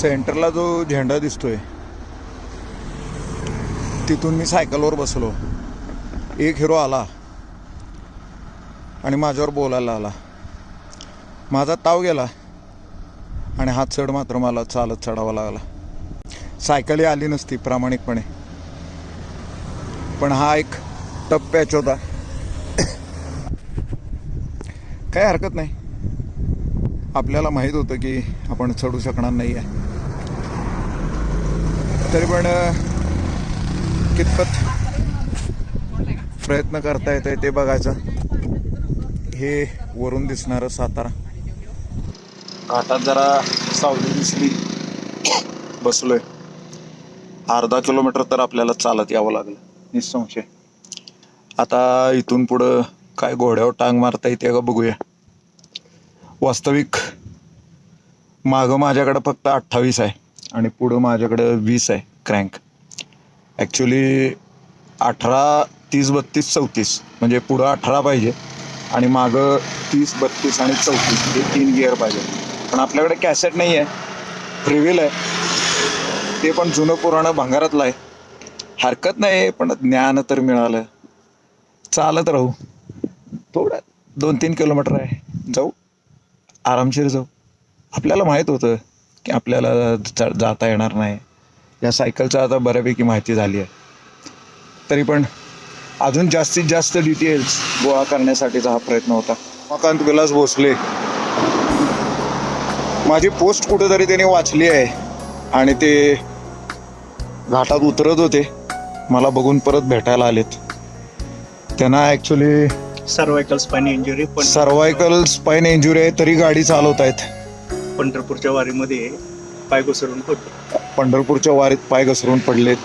सेंटरला जो झेंडा दिसतोय तिथून मी सायकलवर बसलो. एक हिरो आला आणि माझ्यावर बोलायला आला माझा ताव गेला आणि हात चढ मात्र मला चालत चढावा लागला. सायकलही आली नसती प्रामाणिकपणे. पण हा एक टप होता काही हरकत नाही. आपल्याला माहीत होतं की आपण चढू शकणार नाही आहे तरी पण कितपत प्रयत्न करता येते ते बघायचं. हे वरून दिसणारं सातारा. घाटात जरा सावली दिसली. बसलोय. अर्धा किलोमीटर तर आपल्याला चालत यावं लागलं. निसंशय. आता इथून पुढं काय घोड्यावर टांग मारता येते का बघूया. वास्तविक मागं माझ्याकडं फक्त अठ्ठावीस आहे. आणि पुढं माझ्याकडं वीस आहे क्रँक ॲक्च्युली अठरा तीस बत्तीस चौतीस. म्हणजे पुढं अठरा पाहिजे आणि मागं तीस बत्तीस आणि चौतीस. हे तीन गिअर पाहिजे. पण आपल्याकडे कॅसेट नाही आहे. प्रिव्हिल आहे. ते पण जुनं पुराणं भंगारातलं आहे. हरकत नाही पण ज्ञान तर मिळालं. चालत राहू. थोडं दोन तीन किलोमीटर आहे. जाऊ. आरामशीर जाऊ. आपल्याला माहीत होतं. की आपल्याला च- जाता येणार नाही. या सायकलचं आता बऱ्यापैकी माहिती झाली आहे. तरी पण अजून जास्तीत जास्त डिटेल्स गोळा करण्यासाठीचा हा प्रयत्न होता. मकांत विलास भोसले. माझी पोस्ट कुठेतरी त्यांनी वाचली आहे. आणि ते घाटात उतरत होते. मला बघून परत भेटायला आलेत. त्यांना ॲक्च्युली सर्वायकल स्पाइन इंजुरी पण सर्वायकल स्पाईन इंजुरी आहे तरी गाडी चालवत आहेत पंढरपूरच्या वारीमध्ये पाय घसरून पडले. पंढरपूरच्या वारीत पाय घसरून पडलेत.